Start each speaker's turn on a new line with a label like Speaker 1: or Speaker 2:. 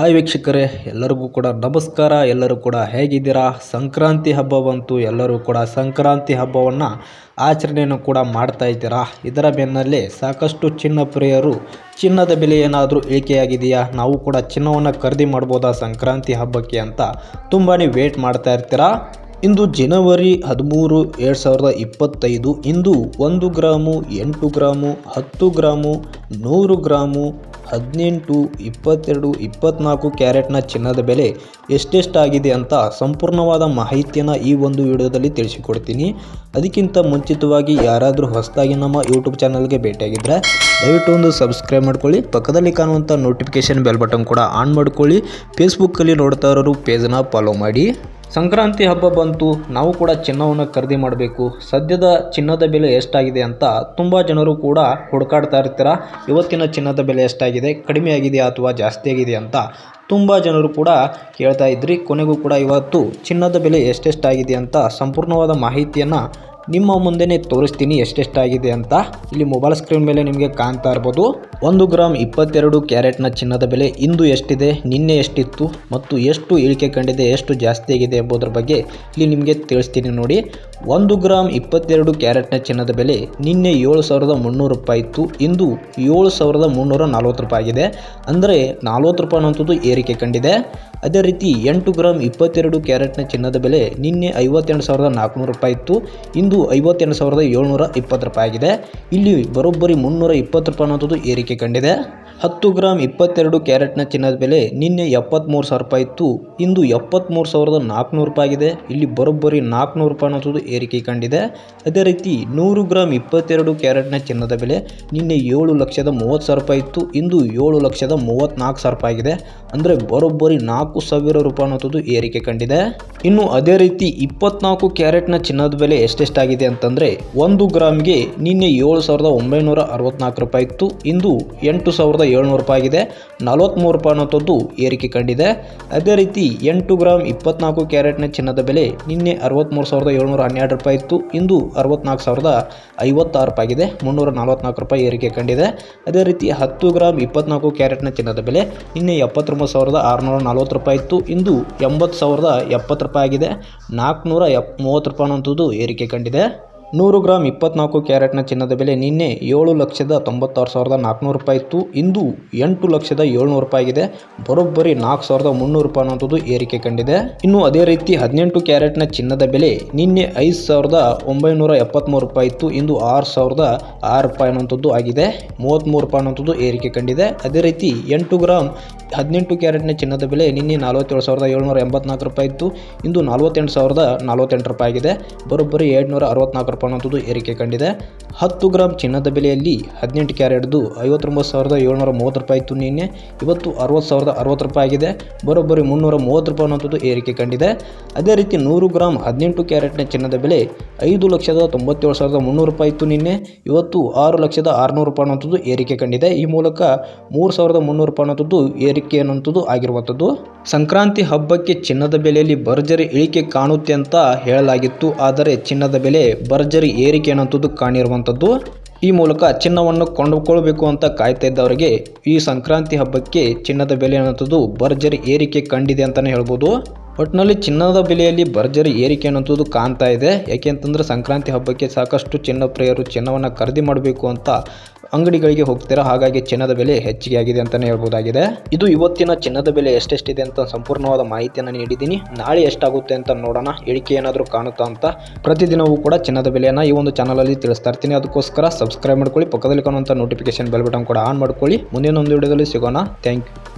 Speaker 1: Hi ವೀಕ್ಷಕರೇ, ಎಲ್ಲರಿಗೂ ಕೂಡ ನಮಸ್ಕಾರ, ಎಲ್ಲರೂ ಕೂಡ ಹೇಗಿದ್ದೀರಾ? ಸಂಕ್ರಾಂತಿ ಹಬ್ಬ ಬಂತು ಎಲ್ಲರೂ ಕೂಡ ಸಂಕ್ರಾಂತಿ ಹಬ್ಬವನ್ನು ಆಚರಣೆಯನ್ನು ಕೂಡ ಮಾಡ್ತಾ ಇದ್ದೀರಾ? ಇದರ ಬೆನ್ನಲ್ಲೇ ಸಾಕಷ್ಟು ಚಿನ್ನ ಪ್ರಿಯರು, ಚಿನ್ನದ ಬೆಲೆ ಏನಾದರೂ ಇಳಿಕೆಯಾಗಿದೆಯಾ ನಾವು ಕೂಡ ಚಿನ್ನವನ್ನು ಖರೀದಿ ಮಾಡ್ಬೋದಾ ಸಂಕ್ರಾಂತಿ ಹಬ್ಬಕ್ಕೆ ಅಂತ ತುಂಬಾ ವೇಟ್ ಮಾಡ್ತಾ ಇರ್ತೀರಾ? ಇಂದು ಜನವರಿ ಹದಿಮೂರು ಎರಡು ಸಾವಿರದ ಇಪ್ಪತ್ತೈದು, ಇಂದು ಒಂದು ಗ್ರಾಮು, ಎಂಟು ಗ್ರಾಮು, ಹತ್ತು ಗ್ರಾಮು, ನೂರು ಗ್ರಾಮು ಹದಿನೆಂಟು, ಇಪ್ಪತ್ತೆರಡು ಇಪ್ಪತ್ತ್ನಾಲ್ಕು ಕ್ಯಾರೆಟ್ನ ಚಿನ್ನದ ಬೆಲೆ ಎಷ್ಟೆಷ್ಟಾಗಿದೆ ಅಂತ ಸಂಪೂರ್ಣವಾದ ಮಾಹಿತಿಯನ್ನು ಈ ಒಂದು ವಿಡಿಯೋದಲ್ಲಿ ತಿಳಿಸಿಕೊಡ್ತೀನಿ. ಅದಕ್ಕಿಂತ ಮುಂಚಿತವಾಗಿ ಯಾರಾದರೂ ಹೊಸದಾಗಿ ನಮ್ಮ ಯೂಟ್ಯೂಬ್ ಚಾನಲ್ಗೆ ಭೇಟಿಯಾಗಿದ್ದರೆ ದಯವಿಟ್ಟು ಒಂದು ಸಬ್ಸ್ಕ್ರೈಬ್ ಮಾಡ್ಕೊಳ್ಳಿ, ಪಕ್ಕದಲ್ಲಿ ಕಾಣುವಂಥ ನೋಟಿಫಿಕೇಷನ್ ಬೆಲ್ ಬಟನ್ ಕೂಡ ಆನ್ ಮಾಡ್ಕೊಳ್ಳಿ. ಫೇಸ್ಬುಕ್ಕಲ್ಲಿ ನೋಡ್ತಾ ಇರೋರು ಪೇಜನ್ನ ಫಾಲೋ ಮಾಡಿ. ಸಂಕ್ರಾಂತಿ ಹಬ್ಬ ಬಂತು, ನಾವು ಕೂಡ ಚಿನ್ನವನ್ನು ಖರೀದಿ ಮಾಡಬೇಕು. ಸದ್ಯದ ಚಿನ್ನದ ಬೆಲೆ ಎಷ್ಟಾಗಿದೆ ಅಂತ ತುಂಬ ಜನರು ಕೂಡ ಹುಡುಕಾಡ್ತಾ ಇರ್ತೀರ? ಇವತ್ತಿನ ಚಿನ್ನದ ಬೆಲೆ ಎಷ್ಟಾಗಿದೆ? ಕಡಿಮೆ ಆಗಿದೆಯಾ ಅಥವಾ ಜಾಸ್ತಿ ಆಗಿದೆಯಾ ಅಂತ ತುಂಬ ಜನರು ಕೂಡ ಕೇಳ್ತಾ ಇದ್ರಿ. ಕೊನೆಗೂ ಕೂಡ ಇವತ್ತು ಚಿನ್ನದ ಬೆಲೆ ಎಷ್ಟೆಷ್ಟಾಗಿದೆ ಅಂತ ಸಂಪೂರ್ಣವಾದ ಮಾಹಿತಿಯನ್ನು ನಿಮ್ಮ ಮುಂದೆನೇ ತೋರಿಸ್ತೀನಿ ಎಷ್ಟೆಷ್ಟಾಗಿದೆ ಅಂತ. ಇಲ್ಲಿ ಮೊಬೈಲ್ ಸ್ಕ್ರೀನ್ ಮೇಲೆ ನಿಮಗೆ ಕಾಣ್ತಾ ಇರ್ಬೋದು. ಒಂದು ಗ್ರಾಮ್ ಇಪ್ಪತ್ತೆರಡು ಕ್ಯಾರೆಟ್ನ ಚಿನ್ನದ ಬೆಲೆ ಇಂದು ಎಷ್ಟಿದೆ, ನಿನ್ನೆ ಎಷ್ಟಿತ್ತು, ಮತ್ತು ಎಷ್ಟು ಇಳಿಕೆ ಕಂಡಿದೆ, ಎಷ್ಟು ಜಾಸ್ತಿ ಆಗಿದೆ ಎಂಬುದರ ಬಗ್ಗೆ ಇಲ್ಲಿ ನಿಮಗೆ ತಿಳಿಸ್ತೀನಿ ನೋಡಿ. ಒಂದು ಗ್ರಾಮ್ ಇಪ್ಪತ್ತೆರಡು ಕ್ಯಾರೆಟ್ನ ಚಿನ್ನದ ಬೆಲೆ ನಿನ್ನೆ ಏಳು ಸಾವಿರದ ಮುನ್ನೂರು ರೂಪಾಯಿ ಇತ್ತು, ಇಂದು ಏಳು ಸಾವಿರದ ಮುನ್ನೂರ ನಲ್ವತ್ತು ರೂಪಾಯಿ ಆಗಿದೆ. ಅಂದರೆ ನಲ್ವತ್ತು ರೂಪಾಯಿ ಅನ್ನೋಂಥದ್ದು ಏರಿಕೆ ಕಂಡಿದೆ. ಅದೇ ರೀತಿ ಎಂಟು ಗ್ರಾಮ್ ಇಪ್ಪತ್ತೆರಡು ಕ್ಯಾರೆಟ್ನ ಚಿನ್ನದ ಬೆಲೆ ನಿನ್ನೆ ಐವತ್ತೆರಡು ಸಾವಿರದ ನಾಲ್ಕುನೂರು ರೂಪಾಯಿ ಇತ್ತು. ಇಂದು ಐವತ್ತೆರಡು ಸಾವಿರದ ಏಳ್ನೂರ ಇಪ್ಪತ್ತು ರೂಪಾಯಿ ಆಗಿದೆ. ಇಲ್ಲಿ ಬರೋಬ್ಬರಿ ಮುನ್ನೂರ ಇಪ್ಪತ್ತು ರೂಪಾಯಿ ಅನ್ನೋದು ಏರಿಕೆ ಕಂಡಿದೆ. ಹತ್ತು ಗ್ರಾಮ್ ಇಪ್ಪತ್ತೆರಡು ಕ್ಯಾರೆಟ್ನ ಚಿನ್ನದ ಬೆಲೆ ನಿನ್ನೆ ಎಪ್ಪತ್ತ್ಮೂರು ಸಾವಿರ ರೂಪಾಯಿ ಇತ್ತು. ಇಂದು ಎಪ್ಪತ್ತ್ಮೂರು ಸಾವಿರದ ನಾಲ್ಕುನೂರು ರೂಪಾಯಿ ಆಗಿದೆ. ಇಲ್ಲಿ ಬರೋಬ್ಬರಿ ನಾಲ್ಕುನೂರು ರೂಪಾಯಿ ಅನ್ನೋದು ಏರಿಕೆ ಕಂಡಿದೆ. ಅದೇ ರೀತಿ ನೂರು ಗ್ರಾಮ್ ಇಪ್ಪತ್ತೆರಡು ಕ್ಯಾರೆಟ್ನ ಚಿನ್ನದ ಬೆಲೆ ನಿನ್ನೆ ಏಳು ಲಕ್ಷದ ಮೂವತ್ತು ಸಾವಿರ ರೂಪಾಯಿ ಇತ್ತು. ಇಂದು ಏಳು ಲಕ್ಷದ ಮೂವತ್ತ್ನಾಲ್ಕು ಸಾವಿರ ರೂಪಾಯಿ ಆಗಿದೆ. ಅಂದರೆ ಬರೋಬ್ಬರಿ ನಾಲ್ಕು ಸಾವಿರ ರೂಪಾಯಿ ಅನ್ನೋದು ಏರಿಕೆ ಕಂಡಿದೆ. ಇನ್ನು ಅದೇ ರೀತಿ ಇಪ್ಪತ್ನಾಲ್ಕು ಕ್ಯಾರೆಟ್ನ ಚಿನ್ನದ ಬೆಲೆ ಎಷ್ಟೆಷ್ಟಾಗಿದೆ ಅಂತಂದರೆ ಒಂದು ಗ್ರಾಮ್ಗೆ ನಿನ್ನೆ ಏಳು ಸಾವಿರದ ಒಂಬೈನೂರ ಅರವತ್ನಾಲ್ಕು ರೂಪಾಯಿ ಇತ್ತು. ಇಂದು ಎಂಟು ಸಾವಿರದ ಏಳ್ನೂರು ರೂಪಾಯಿ ಆಗಿದೆ. ನಲವತ್ತ್ಮೂರು ರೂಪಾಯಿ ಅನ್ನೋದು ಏರಿಕೆ ಕಂಡಿದೆ. ಅದೇ ರೀತಿ ಎಂಟು ಗ್ರಾಮ್ ಇಪ್ಪತ್ನಾಲ್ಕು ಕ್ಯಾರೆಟ್ನ ಚಿನ್ನದ ಬೆಲೆ ನಿನ್ನೆ ಅರವತ್ತ್ಮೂರು ಸಾವಿರದ ಏಳ್ನೂರ ಹನ್ನೆರಡು ರೂಪಾಯಿ ಇತ್ತು. ಇಂದು ಅರವತ್ನಾಲ್ಕು ಸಾವಿರದ ಐವತ್ತಾರು ರೂಪಾಯಿ ಆಗಿದೆ. ಮುನ್ನೂರ ನಲವತ್ನಾಲ್ಕು ರೂಪಾಯಿ ಏರಿಕೆ ಕಂಡಿದೆ. ಅದೇ ರೀತಿ ಹತ್ತು ಗ್ರಾಮ್ ಇಪ್ಪತ್ನಾಲ್ಕು ಕ್ಯಾರೆಟ್ನ ಚಿನ್ನದ ಬೆಲೆ ನಿನ್ನೆ ಎಪ್ಪತ್ತೊಂಬತ್ತು ಸಾವಿರದ ಆರುನೂರ ನಲ್ವತ್ತು ರೂಪಾಯಿ ಇತ್ತು. ಇಂದು ಎಂಬತ್ತು ಸಾವಿರದ ಎಪ್ಪತ್ತು ರೂಪಾಯಿ ಆಗಿದೆ. ನಾಲ್ಕುನೂರ ಎಪ್ ಮೂವತ್ತು ರೂಪಾಯಿ ಅನ್ನೋಂಥದ್ದು ಏರಿಕೆ ಕಂಡಿದೆ. ನೂರು ಗ್ರಾಮ್ ಇಪ್ಪತ್ನಾಲ್ಕು ಕ್ಯಾರೆಟ್ನ ಚಿನ್ನದ ಬೆಲೆ ನಿನ್ನೆ ಏಳು ಲಕ್ಷದ ತೊಂಬತ್ತಾರು ಸಾವಿರದ ನಾಲ್ಕುನೂರು ರೂಪಾಯಿ ಇತ್ತು. ಇಂದು ಎಂಟು ಲಕ್ಷದ ಏಳ್ನೂರು ರೂಪಾಯಿ ಆಗಿದೆ. ಬರೋಬ್ಬರಿ ನಾಲ್ಕು ಸಾವಿರದ ಮುನ್ನೂರು ರೂಪಾಯಿ ಅನ್ನೋದು ಏರಿಕೆ ಕಂಡಿದೆ. ಇನ್ನು ಅದೇ ರೀತಿ ಹದಿನೆಂಟು ಕ್ಯಾರೆಟ್ನ ಚಿನ್ನದ ಬೆಲೆ ನಿನ್ನೆ ಐದು ಸಾವಿರದ ಒಂಬೈನೂರ ಎಪ್ಪತ್ತ್ಮೂರು ರೂಪಾಯಿ ಇತ್ತು. ಇಂದು ಆರು ಸಾವಿರದ ಆರು ರೂಪಾಯಿ ಅನ್ನೋಂಥದ್ದು ಆಗಿದೆ. ಮೂವತ್ತ್ಮೂರು ರೂಪಾಯಿ ಅನ್ನೋಂಥದ್ದು ಏರಿಕೆ ಕಂಡಿದೆ. ಅದೇ ರೀತಿ ಎಂಟು ಗ್ರಾಮ್ ಹದಿನೆಂಟು ಕ್ಯಾರೆಟ್ನ ಚಿನ್ನದ ಬೆಲೆ ನಿನ್ನೆ ನಲವತ್ತೇಳು ಸಾವಿರದ ಏಳ್ನೂರ ಎಂಬತ್ನಾಲ್ಕು ರೂಪಾಯಿ ಇತ್ತು. ಇಂದು ನಲವತ್ತೆಂಟು ಸಾವಿರದ ನಲವತ್ತೆಂಟು ರೂಪಾಯಿ ಆಗಿದೆ. ಬರೋಬ್ಬರಿ ಏಳ್ನೂರ ಅರವತ್ನಾಲ್ಕು ರೂಪಾಯಿ ಅನ್ನೋಂಥದ್ದು ಏರಿಕೆ ಕಂಡಿದೆ. ಹತ್ತು ಗ್ರಾಮ್ ಚಿನ್ನದ ಬೆಲೆಯಲ್ಲಿ ಹದಿನೆಂಟು ಕ್ಯಾರೆಟ್ದು ಐವತ್ತೊಂಬತ್ತು ಸಾವಿರದ ಏಳ್ನೂರ ಮೂವತ್ತು ರೂಪಾಯಿ ಇತ್ತು ನಿನ್ನೆ. ಇವತ್ತು ಅರವತ್ತು ಸಾವಿರದ ಅರವತ್ತು ರೂಪಾಯಿ ಆಗಿದೆ. ಬರೋಬ್ಬರಿ ಮುನ್ನೂರ ಮೂವತ್ತು ರೂಪಾಯಿ ಅನ್ನೋದು ಏರಿಕೆ ಕಂಡಿದೆ. ಅದೇ ರೀತಿ ನೂರು ಗ್ರಾಮ್ ಹದಿನೆಂಟು ಕ್ಯಾರೆಟ್ನ ಚಿನ್ನದ ಬೆಲೆ ಐದು ಲಕ್ಷದ ತೊಂಬತ್ತೇಳು ಸಾವಿರದ ಮುನ್ನೂರು ರೂಪಾಯಿ ಇತ್ತು ನಿನ್ನೆ. ಇವತ್ತು ಆರು ಲಕ್ಷದ ಆರುನೂರು ರೂಪಾಯಿ ಅನ್ನೋದು ಏರಿಕೆ ಕಂಡಿದೆ. ಈ ಮೂಲಕ ಮೂರು ಸಾವಿರದ ಮುನ್ನೂರು ರೂಪಾಯಿ ಅನ್ನೋದು ಏರಿಕೆ ಅನ್ನೋಂಥದ್ದು ಆಗಿರುವಂಥದ್ದು. ಸಂಕ್ರಾಂತಿ ಹಬ್ಬಕ್ಕೆ ಚಿನ್ನದ ಬೆಲೆಯಲ್ಲಿ ಭರ್ಜರಿ ಇಳಿಕೆ ಕಾಣುತ್ತೆ ಅಂತ ಹೇಳಲಾಗಿತ್ತು. ಆದರೆ ಚಿನ್ನದ ಬೆಲೆ ಭರ್ಜರಿ ಏರಿಕೆ ಅನ್ನೋಂಥದ್ದು ಕಾಣಿರುವಂಥದ್ದು. ಈ ಮೂಲಕ ಚಿನ್ನವನ್ನು ಕೊಂಡುಕೊಳ್ಬೇಕು ಅಂತ ಕಾಯ್ತಾ ಇದ್ದವರಿಗೆ ಈ ಸಂಕ್ರಾಂತಿ ಹಬ್ಬಕ್ಕೆ ಚಿನ್ನದ ಬೆಲೆ ಅನ್ನೋಂಥದ್ದು ಭರ್ಜರಿ ಏರಿಕೆ ಕಂಡಿದೆ ಅಂತಲೇ ಹೇಳ್ಬೋದು. ಒಟ್ಟಿನಲ್ಲಿ ಚಿನ್ನದ ಬೆಲೆಯಲ್ಲಿ ಭರ್ಜರಿ ಏರಿಕೆ ಅನ್ನೋಂಥದ್ದು ಕಾಣ್ತಾ ಇದೆ. ಯಾಕೆ ಅಂತಂದರೆ ಸಂಕ್ರಾಂತಿ ಹಬ್ಬಕ್ಕೆ ಸಾಕಷ್ಟು ಚಿನ್ನ ಪ್ರಿಯರು ಚಿನ್ನವನ್ನು ಖರೀದಿ ಮಾಡಬೇಕು ಅಂತ ಅಂಗಡಿಗಳಿಗೆ ಹೋಗ್ತೀರಾ? ಹಾಗಾಗಿ ಚಿನ್ನದ ಬೆಲೆ ಹೆಚ್ಚಿಗೆ ಆಗಿದೆ ಅಂತಲೇ ಹೇಳ್ಬೋದಾಗಿದೆ. ಇದು ಇವತ್ತಿನ ಚಿನ್ನದ ಬೆಲೆ ಎಷ್ಟೆಷ್ಟಿದೆ ಅಂತ ಸಂಪೂರ್ಣವಾದ ಮಾಹಿತಿಯನ್ನು ನೀಡಿದ್ದೀನಿ. ನಾಳೆ ಎಷ್ಟಾಗುತ್ತೆ ಅಂತ ನೋಡೋಣ. ಇಳಿಕೆ ಏನಾದರೂ ಕಾಣುತ್ತಾ ಅಂತ ಪ್ರತಿದಿನವೂ ಕೂಡ ಚಿನ್ನದ ಬೆಲೆಯನ್ನು ಈ ಒಂದು ಚಾನಲಲ್ಲಿ ತಿಳಿಸ್ತಾ ಇರ್ತೀನಿ. ಅದಕ್ಕೋಸ್ಕರ ಸಬ್ಸ್ಕ್ರೈಬ್ ಮಾಡ್ಕೊಳ್ಳಿ, ಪಕ್ಕದಲ್ಲಿ ಕಾಣುವಂಥ ನೋಟಿಫಿಕೇಶನ್ ಬೆಲ್ ಬಟನ್ ಕೂಡ ಆನ್ ಮಾಡ್ಕೊಳ್ಳಿ. ಮುಂದಿನ ಒಂದು ವಿಡಿಯೋದಲ್ಲಿ ಸಿಗೋಣ. Thank you